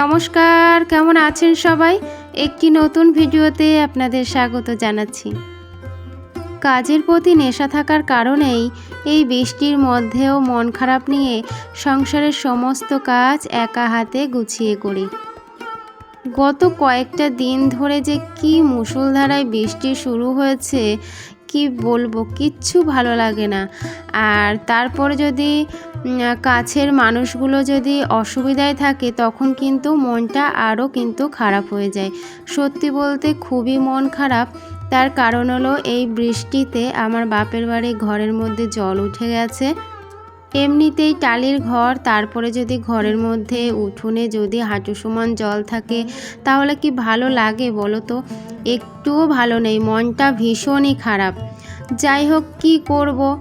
নমস্কার, কেমন আছেন সবাই? একটি নতুন ভিডিওতে আপনাদের স্বাগত জানাচ্ছি। কাজের প্রতি নেশা থাকার কারণেই এই বৃষ্টির মধ্যেও মন খারাপ নিয়ে সংসারের সমস্ত কাজ একা হাতে গুছিয়ে করি। গত কয়েকটা দিন ধরে যে কি মুষলধারায় বৃষ্টি শুরু হয়েছে, কি বলব, কিচ্ছু ভালো লাগে না। আর তারপরে যদি কাছের মানুষগুলো যদি অসুবিধায় থাকে, তখন কিন্তু মনটা আরও কিন্তু খারাপ হয়ে যায়। সত্যি বলতে খুবই মন খারাপ। তার কারণ হলো এই বৃষ্টিতে আমার বাপের বাড়ি ঘরের মধ্যে জল উঠে গেছে। এমনিতেই টালির ঘর, তারপরে যদি ঘরের মধ্যে উঠোনে যদি হাঁটু সমান জল থাকে, তাহলে কি ভালো লাগে বলো তো? একটুও ভালো নেই, মনটা ভীষণই খারাপ। যাই হোক, কি করব?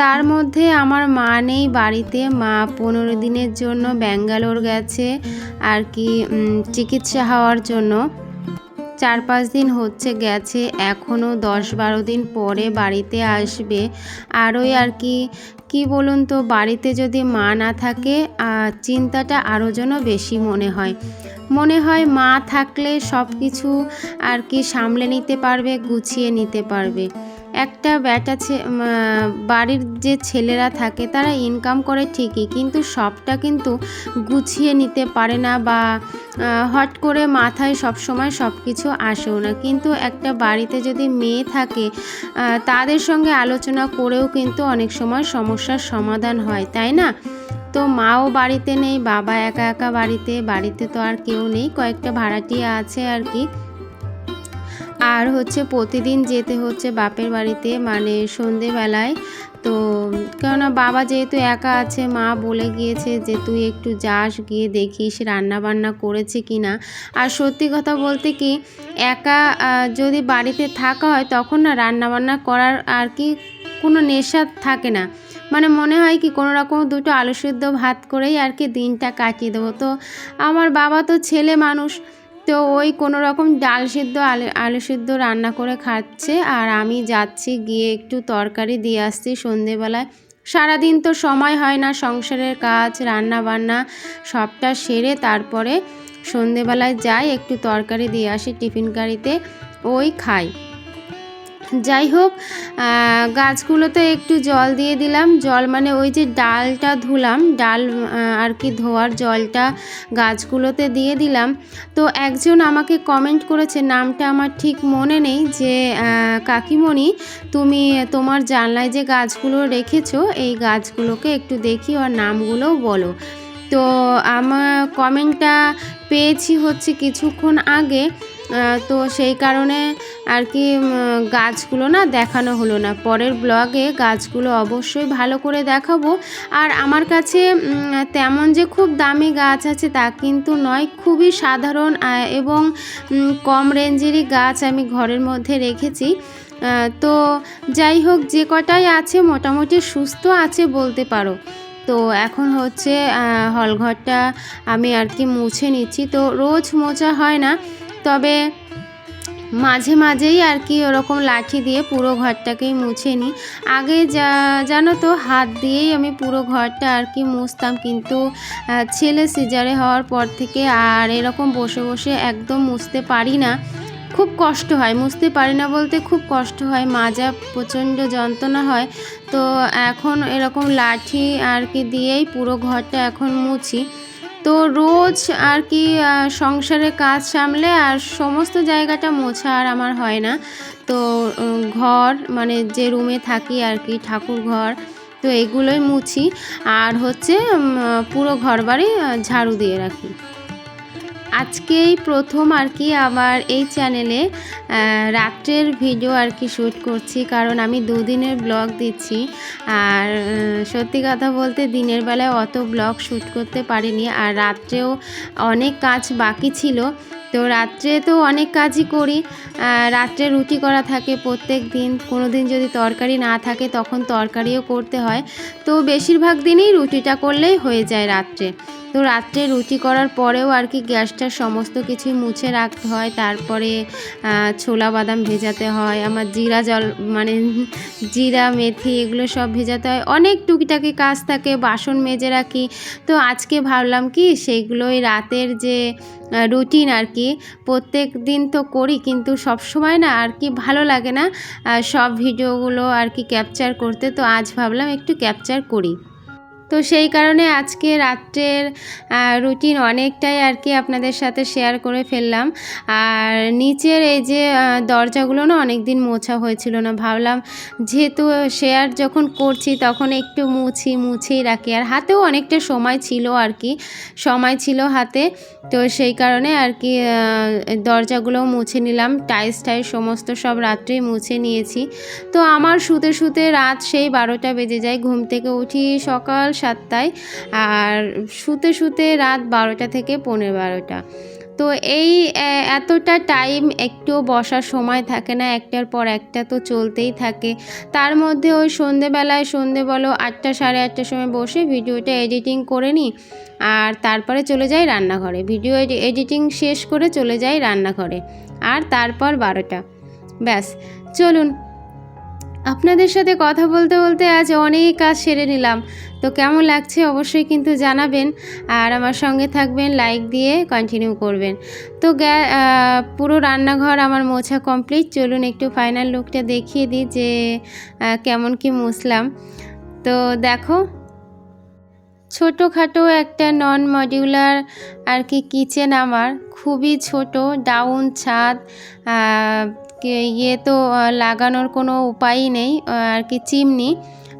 তার মধ্যে আমার মা নেই বাড়িতে। মা পনেরো দিনের জন্য ব্যাঙ্গালোর গেছে, আর কি চিকিৎসা হওয়ার জন্য। চার পাঁচ দিন হচ্ছে গেছে এখনও দশ বারো দিন পরে বাড়িতে আসবে। আর ওই আর কি কি বলুন তো, বাড়িতে যদি মা না থাকে চিন্তাটা আরও যেন বেশি মনে হয়। মনে হয় মা থাকলে সব কিছু আর কি সামলে নিতে পারবে, গুছিয়ে নিতে পারবে। একটা ব্যাটা বাড়ির যে ছেলেরা থাকে তারা ইনকাম করে ঠিকই, কিন্তু সবটা কিন্তু গুছিয়ে নিতে পারে না বা হট করে মাথায় সব সময় সব কিছু আসেও না। কিন্তু একটা বাড়িতে যদি মেয়ে থাকে তাদের সঙ্গে আলোচনা করেও কিন্তু অনেক সময় সমস্যার সমাধান হয়, তাই না? তো মাও বাড়িতে নেই, বাবা একা একা বাড়িতে বাড়িতে তো আর কেউ নেই, কয়েকটা ভাড়াটিয়া আছে আর কি। আর হচ্ছে প্রতিদিন যেতে হচ্ছে বাপের বাড়িতে মানে সন্ধেবেলায়। তো কেননা বাবা যেহেতু একা আছে, মা বলে গিয়েছে যে তুই একটু যাস, গিয়ে দেখিস রান্না বান্না করেছে কি না আর সত্যি কথা বলতে কি, একা যদি বাড়িতে থাকা হয় তখন না রান্না বান্না করার আর কি কোনো নেশা থাকে না। মানে মনে হয় কি কোনো রকম দুটো আলু সিদ্ধ ভাত করেই আর কি দিনটা কাটিয়ে দেবো। তো আমার বাবা তো ছেলে মানুষ তো ওই কোনো রকম ডাল সিদ্ধ, আলু আলু সিদ্ধ রান্না করে খাচ্ছে। আর আমি যাচ্ছি গিয়ে একটু তরকারি দিয়ে আসছি সন্ধেবেলায়। সারাদিন তো সময় হয় না, সংসারের কাজ রান্না বান্না সবটা সেরে তারপরে সন্ধেবেলায় যাই, একটু তরকারি দিয়ে আসি টিফিন গাড়িতে ওই খাই। যাই হোক গাছগুলোতে একটু জল দিয়ে দিলাম। জল মানে ওই যে ডালটা ধুলাম, ডাল আর কি ধোয়ার জলটা গাছগুলোতে দিয়ে দিলাম। তো একজন আমাকে কমেন্ট করেছে, নামটা আমার ঠিক মনে নেই যে কাকিমণি, তুমি তোমার জানলায় যে গাছগুলো রেখেছো, এই গাছগুলোকে একটু দেখি আর নামগুলোও বলো। তো আমার কমেন্টটা পেয়েছি হচ্ছে কিছুক্ষণ আগে। তো সেই কারণে আর কি গাছগুলো না দেখানো হলো না। পরের ব্লগে গাছগুলো অবশ্যই ভালো করে দেখাবো। আর আমার কাছে তেমন যে খুব দামি গাছ আছে তা কিন্তু নয়, খুবই সাধারণ এবং কম রেঞ্জেরই গাছ আমি ঘরের মধ্যে রেখেছি। তো যাই হোক, যে কটাই আছে মোটামুটি সুস্থ আছে বলতে পারো। তো এখন হচ্ছে হলঘরটা আমি আর কি মুছে নিচ্ছি। তো রোজ মোছা হয় না। তবে মাঝে মাঝেই আর কি ওরকম লাঠি দিয়ে পুরো ঘরটাকেই মুছে নিই। আগে যা, জানো তো, হাত দিয়েই আমি পুরো ঘরটা আর কি মুছতাম। কিন্তু ছেলে সিজারে হওয়ার পর থেকে আর এরকম বসে বসে একদম মুছতে পারি না। খুব কষ্ট হয়, মুছতে পারি না বলতে খুব কষ্ট হয়, মাজা প্রচণ্ড যন্ত্রণা হয়। তো এখন এরকম লাঠি আর কি দিয়েই পুরো ঘরটা এখন মুছি। তো রোজ আর কি সংসারে কাজ সামলে আর সমস্ত জায়গাটা মোছা আর আমার হয় না। তো ঘর মানে যে রুমে থাকি আর কি, ঠাকুর ঘর, তো এগুলোই মুছি। আর হচ্ছে পুরো ঘর বাড়ি ঝাড়ু দিয়ে রাখি। আজকেই প্রথম আর কি আমার এই চ্যানেলে রাত্রের ভিডিও আর কি শ্যুট করছি, কারণ আমি দুদিনের ব্লগ দিচ্ছি। আর সত্যি কথা বলতে দিনের বেলায় অত ব্লগ শ্যুট করতে পারিনি, আর রাত্রেও অনেক কাজ বাকি ছিল। তো রাত্রে তো অনেক কাজই করি। রাত্রে রুটি করা থাকে প্রত্যেক দিন। কোনো দিন যদি তরকারি না থাকে তখন তরকারিও করতে হয়। তো বেশিরভাগ দিনই রুটিটা করলেই হয়ে যায় রাত্রে। তো রাত্রে রুটি করার পরেও আর কি গ্যাসটা সমস্ত কিছুই মুছে রাখতে হয়। তারপরে ছোলা বাদাম ভেজাতে হয়। আমার জিরা জল মানে জিরা, মেথি এগুলো সব ভেজাতে হয়। অনেক টুকিটাকি কাজ থাকে, বাসন মেজে রাখি। তো আজকে ভাবলাম কি, সেইগুলোই রাতের যে রুটিন আর কি। প্রত্যেক দিন তো করি, কিন্তু সব সময় না আর কি ভালো লাগে না সব ভিডিওগুলো আর কি ক্যাপচার করতে। তো আজ ভাবলাম একটু ক্যাপচার করি। তো সেই কারণে আজকে রাত্রের রুটিন অনেকটাই আর কি আপনাদের সাথে শেয়ার করে ফেললাম। আর নিচের এই যে দরজাগুলো না অনেক দিন মোছা হয়েছিল না ভাবলাম যেহেতু শেয়ার যখন করছি তখন একটু মুছি মুছেই রাখি। আর হাতেও অনেকটা সময় ছিল আর কি সময় ছিল হাতে। তো সেই কারণে আর কি আহ, দরজাগুলোও মুছে নিলাম। টাইস টাইস সমস্ত সব রাত্রেই মুছে নিয়েছি। তো আমার শুতে শুতে রাত সেই বারোটা বেজে যায়। ঘুম থেকে উঠি সকাল সাতটায় আর শুতে শুতে রাত বারোটা থেকে পনেরো বারোটা। তো এই এতটা টাইম একটু বসার সময় থাকে না, একটার পর একটা তো চলতেই থাকে। তার মধ্যে ওই সন্ধেবেলায় সন্ধে বলো আটটা সাড়ে আটটার সময় বসে ভিডিওটা এডিটিং করে নিই আর তারপরে চলে যাই রান্নাঘরে। ভিডিও এডিটিং শেষ করে চলে যাই রান্নাঘরে আর তারপর বারোটা। ব্যাস, চলুন। আপনাদের সাথে কথা বলতে বলতে আজ অনেক কাজ সেরে নিলাম। তো কেমন লাগছে অবশ্যই কিন্তু জানাবেন আর আমার সঙ্গে থাকবেন লাইক দিয়ে কন্টিনিউ করবেন। তো পুরো রান্নাঘর আমার মোছা কমপ্লিট চলুন একটু ফাইনাল লুকটা দেখিয়ে দিই যে কেমন কি মুসলাম তো দেখো, ছোটোখাটো একটা নন মডিউলার আর কি কিচেন আমার, খুবই ছোট ডাউন ছাদ ইয়ে তো লাগানোর কোনো উপায়ই নেই আর কি চিমনি।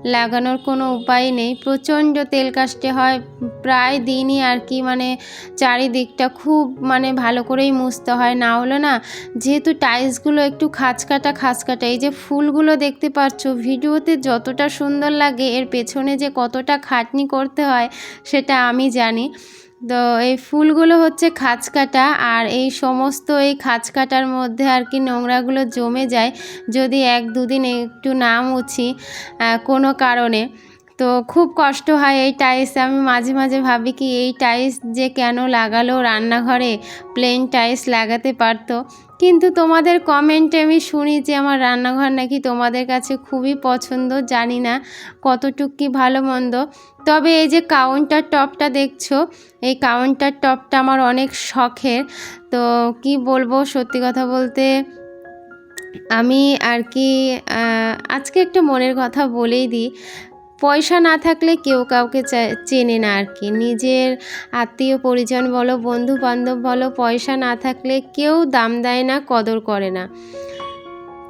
লাগানোর কোনো উপায় নেই। প্রচণ্ড তেল কাস্টে হয়। প্রায় দিনই আর কি মানে চারিদিকটা খুব মানে ভালো করেই মুছতে হয়। না হলে না, যেহেতু টাইলসগুলো একটু খাঁচকাটা খাঁচকাটা, এই যে ফুলগুলো দেখতে পাচ্ছ, ভিডিওতে যতটা সুন্দর লাগে, এর পেছনে যে কতটা খাটনি করতে হয়, সেটা আমি জানি। তো এই ফুলগুলো হচ্ছে খাঁচ কাটা আর এই সমস্ত এই খাঁচ কাটার মধ্যে আর কি নোংরাগুলো জমে যায় যদি এক দুদিন একটু না মুছি কোনো কারণে। তো খুব কষ্ট হয় এই টাইলস আমি মাঝে মাঝে ভাবি কি এই টাইলস যে কেন লাগালো রান্নাঘরে প্লেন টাইলস লাগাতে পারতো। কিন্তু তোমাদের কমেন্টে আমি শুনি যে আমার রান্নাঘর নাকি তোমাদের কাছে খুবই পছন্দ, জানি না কতটুক কি ভালো মন্দ। তবে এই যে কাউন্টার টপটা দেখছ, এই কাউন্টার টপটা আমার অনেক শখের। তো কি বলব সত্যি কথা বলতে, আমি আর কি আজকে একটা মনের কথা বলেই দিই। পয়সা না থাকলে কেউ কাউকে চেনে না আর কি। নিজের আত্মীয় পরিজন বলো বন্ধু বান্ধব বলো, পয়সা না থাকলে কেউ দাম দেয় না, কদর করে না।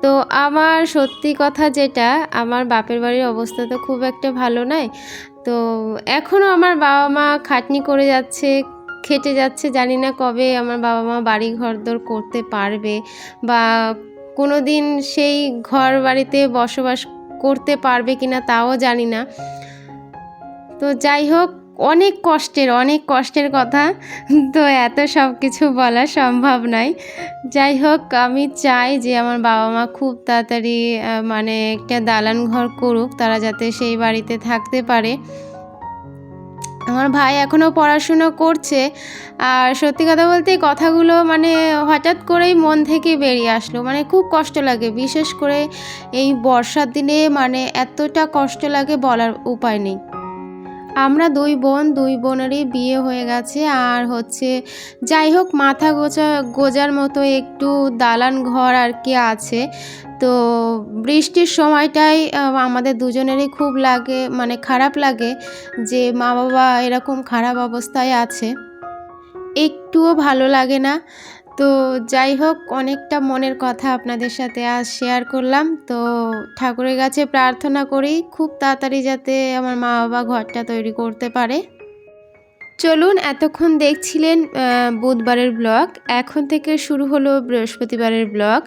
তো আমার সত্যি কথা যেটা, আমার বাপের বাড়ির অবস্থা তো খুব একটা ভালো নয়। তো এখনও আমার বাবা মা খাটনি করে যাচ্ছে, খেটে যাচ্ছে, জানি না কবে আমার বাবা মা বাড়ি ঘর ঘরদোর করতে পারবে বা কোনো দিন সেই ঘর বাড়িতে বসবাস করতে পারবে কিনা তাও জানি না। তো যাই হোক, অনেক কষ্টের অনেক কষ্টের কথা। তো এত সব কিছু বলা সম্ভব নয়। যাই হোক, আমি চাই যে আমার বাবা মা খুব তাড়াতাড়ি মানে একটা দালান ঘর করুক, তারা যাতে সেই বাড়িতে থাকতে পারে। আমার ভাই এখনও পড়াশুনো করছে আর সত্যি কথা বলতে কথাগুলো মানে হঠাৎ করেই মন থেকে বেরিয়ে আসলো। মানে খুব কষ্ট লাগে, বিশেষ করে এই বর্ষার দিনে মানে এতটা কষ্ট লাগে বলার উপায় নেই। আমরা দুই বোন, দুই বোনেরই বিয়ে হয়ে গেছে। আর হচ্ছে, যাই হোক, মাথা গোছা, গোজার মতো একটু দালান ঘর আর কি আছে। তো বৃষ্টির সময়টাই আমাদের দুজনেরই খুব লাগে মানে খারাপ লাগে যে মা বাবা এরকম খারাপ অবস্থায় আছে। একটুও ভালো লাগে না। তো যাই হোক, অনেকটা মনের কথা আপনাদের সাথে আজ শেয়ার করলাম। তো ঠাকুরের কাছে প্রার্থনা করি, খুব তাড়াতাড়ি যাতে আমার মা বাবা ঘরটা তৈরি করতে পারে। চলুন, এতক্ষণ দেখছিলেন বুধবারের ব্লগ এখন থেকে শুরু হলো বৃহস্পতিবারের ব্লগ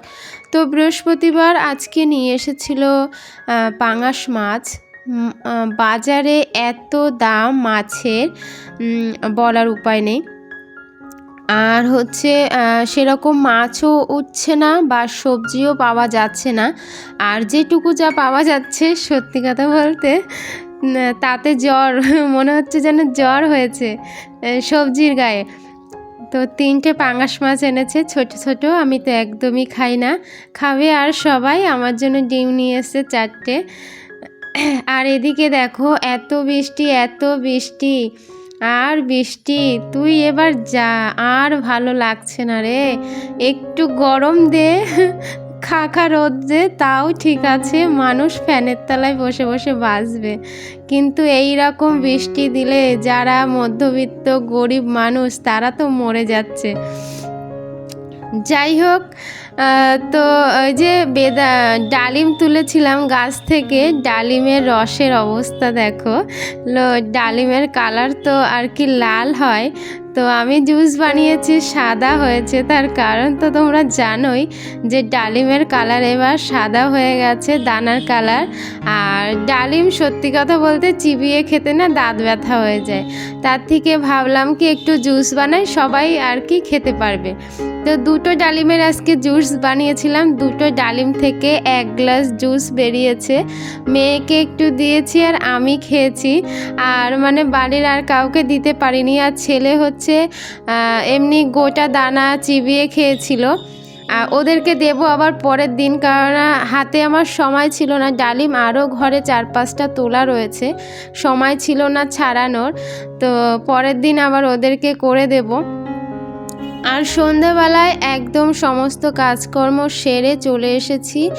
তো বৃহস্পতিবার আজকে নিয়ে এসেছিল পাঙাশ মাছ। বাজারে এত দাম মাছের বলার উপায় নেই। আর হচ্ছে সেরকম মাছও উঠছে না বা সবজিও পাওয়া যাচ্ছে না। আর যেটুকু যা পাওয়া যাচ্ছে, সত্যি কথা বলতে তাতে জ্বর, মনে হচ্ছে যেন জ্বর হয়েছে সবজির গায়ে। তো তিনটে পাঙাশ মাছ এনেছে, ছোট ছোট, আমি তো একদমই খাই না। খাবে আর সবাই, আমার জন্য ডিম নিয়ে এসছে চারটে। আর এদিকে দেখো, এত বৃষ্টি এত বৃষ্টি। আর বৃষ্টি, তুই এবার যা, আর ভালো লাগছে না রে। একটু গরম দে খা খা রোদ দে, তাও ঠিক আছে, মানুষ ফ্যানের তলায় বসে বসে বাঁচবে। কিন্তু এই রকম বৃষ্টি দিলে যারা মধ্যবিত্ত, গরিব মানুষ, তারা তো মরে যাচ্ছে। যাই হোক তো ওই যে বেদা, ডালিম তুলেছিলাম গাছ থেকে, ডালিমের রসের অবস্থা দেখো। ডালিমের কালার তো আর কি লাল হয়। তো আমি জুস বানিয়েছি, সাদা হয়েছে। তার কারণ তো তোমরা জানোই যে ডালিমের কালার এবার সাদা হয়ে গেছে, দানার কালার। আর ডালিম সত্যি কথা বলতে চিবিয়ে খেতে না দাঁত ব্যথা হয়ে যায়। তার থেকে ভাবলাম কি একটু জুস বানাই, সবাই আর কি খেতে পারবে। তো দুটো ডালিমের আজকে জুস বানিয়েছিলাম। দুটো ডালিম থেকে এক গ্লাস জুস বেরিয়েছে। মেয়েকে একটু দিয়েছি আর আমি খেয়েছি। আর মানে বাড়ির আর কাউকে দিতে পারিনি। আর ছেলে হচ্ছে এমনি গোটা দানা চিবিয়ে খেয়েছিল। ওদেরকে দেবো আবার পরের দিন। কারণ হাতে আমার সময় ছিল না। ডালিম আরও ঘরে চার পাঁচটা তোলা রয়েছে। সময় ছিল না ছাড়ানোর। তো পরের দিন আবার ওদেরকে করে দেবো। আর সন্ধেবেলায় একদম সমস্ত কাজকর্ম সেরে চলে এসেছি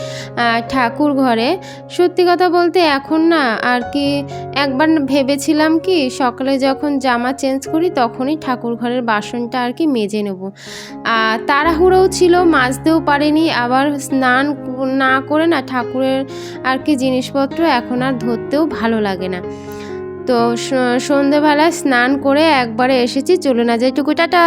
ঠাকুর ঘরে। সত্যি কথা বলতে এখন না আর কি একবার ভেবেছিলাম কি সকালে যখন জামা চেঞ্জ করি তখনই ঠাকুর ঘরের বাসনটা আর কি মেজে নেব। আর তাড়াহুড়োও ছিল, মাজতেও পারিনি, আবার স্নান না করে না ঠাকুরের আর কি জিনিসপত্র এখন আর ধরতেও ভালো লাগে না। তো স- সন্ধেবেলায় স্নান করে একবারে এসেছি চলে না যেটুকু টাটা।